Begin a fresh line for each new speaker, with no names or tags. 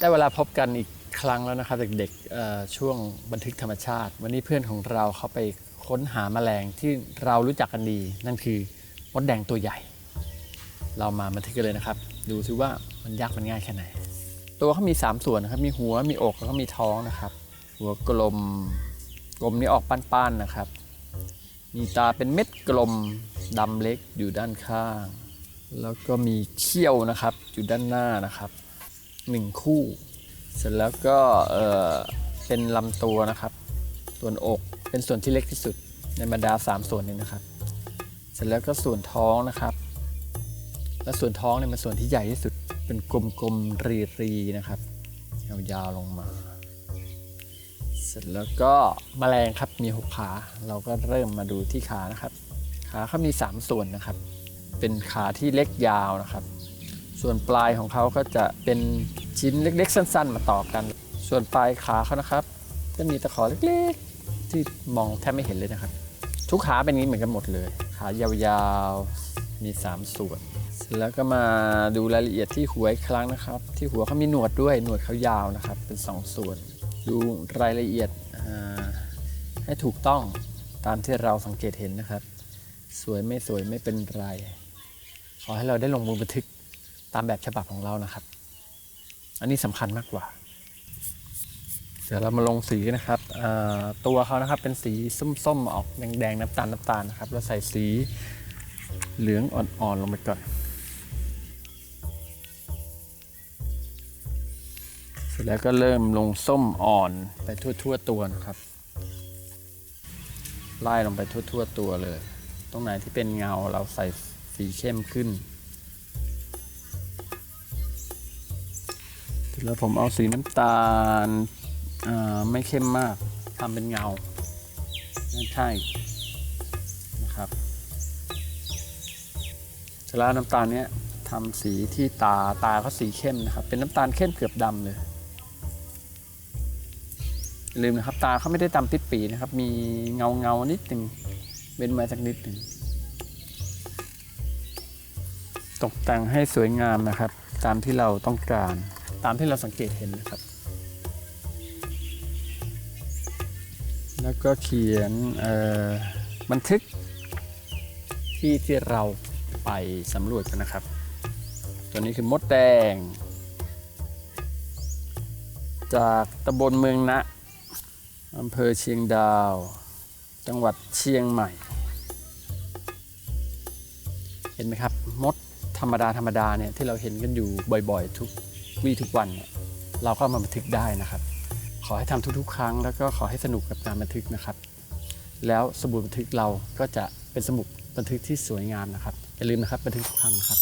ได้เวลาพบกันอีกครั้งแล้วนะครับเด็กๆเอ่อช่วงบันทึกธรรมชาติ วันนี้เพื่อนของเราเขาไปค้นหาแมลงที่เรารู้จักกันดี นั่นคือมดแดงตัวใหญ่ เรามาบันทึกกันเลยนะครับ ดูซิว่ามันยากมันง่ายแค่ไหน ตัวเขามี 3 ส่วนนะครับ มีหัวมีอกแล้วก็มีท้องนะครับ หัวกลมกลมนี้ออกป้านๆนะครับ มีตาเป็นเม็ดกลมดำเล็กอยู่ด้านข้าง แล้วก็มีเขี้ยวนะครับอยู่ด้านหน้านะครับ หนึ่งคู่ เสร็จแล้วก็เอ่อเป็นลำตัวนะครับ ส่วนอกเป็นส่วนที่เล็กที่สุดในบรรดา 3 ส่วนนี้นะครับ เสร็จแล้วก็ส่วนท้องนะครับ และส่วนท้องเนี่ยเป็นส่วนที่ใหญ่ที่สุดเป็นกลมๆรีๆนะครับยาวๆลงมา เสร็จแล้วก็แมลงครับมีหกขา เราก็เริ่มมาดูที่ขานะครับ ขาเขามี 3 ส่วนนะครับ เป็นขาที่เล็กยาวนะครับ ส่วนปลายของเขาก็จะเป็นชิ้นเล็กๆ สั้น ๆ มาต่อกัน ส่วนปลายขาเขานะครับ จะมีตะขอเล็กๆ ที่มองแทบไม่เห็นเลยนะครับ ทุกขาเป็นนี้เหมือนกันหมดเลย ขายาวๆ มี 3 ส่วน แล้วก็มาดูรายละเอียดที่หัวอีกครั้งนะครับ ที่หัวเขามีหนวดด้วย หนวดเขายาวนะครับ เป็น 2 ส่วน ดูรายละเอียดให้ถูกต้องตามที่เราสังเกตเห็นนะครับ สวยไม่สวยไม่เป็นไร ขอให้เราได้ลงมือบันทึก ตามแบบฉบับของเรานะครับ อันนี้สำคัญมากกว่า เดี๋ยวเรามาลงสีนะครับตัวเขานะครับเป็นสีส้มๆออกแดงๆน้ำตาลน้ำตาลนะครับแล้วใส่สีเหลืองอ่อนๆลงไปก่อนเสร็จแล้วก็เริ่มลงส้มอ่อนไปทั่วๆตัวนะครับ ไล่ลงไปทั่วๆตัวเลย ตรงไหนที่เป็นเงาเราใส่สีเข้มขึ้น แล้วผมเอาสีน้ำตาลไม่เข้มมากทำเป็นเงาไม่ใช่นะครับเสร็จแล้วน้ำตาลเนี้ยทำสีที่ตาตาเขาสีเข้มนะครับ เป็นน้ำตาลเข้มเกือบดำเลยลืมนะครับ ตาเขาไม่ได้ดำติดปีนะครับ มีเงาเงานิดหนึ่งเว้นไว้สักนิดหนึ่งตกแต่งให้สวยงามนะครับ ตามที่เราต้องการ ตามที่เราสังเกตเห็นนะครับ แล้วก็เขียนบันทึกที่ที่เราไปสำรวจกันนะครับ ตัวนี้คือมดแดง จากตำบลเมืองนะอำเภอเชียงดาว จังหวัดเชียงใหม่ เห็นไหมครับ มดธรรมดาธรรมดาเนี่ยที่เราเห็นกันอยู่บ่อยๆ ทุก วี่ทุกวันเนี่ยเราก็มาบันทึกได้นะครับ ขอให้ทำทุกๆ ครั้ง แล้วก็ขอให้สนุกกับการบันทึกนะครับ แล้วสมุดบันทึกเราก็จะเป็นสมุดบันทึกที่สวยงามนะครับอย่าลืมนะครับบันทึกทุกครั้งนะครับ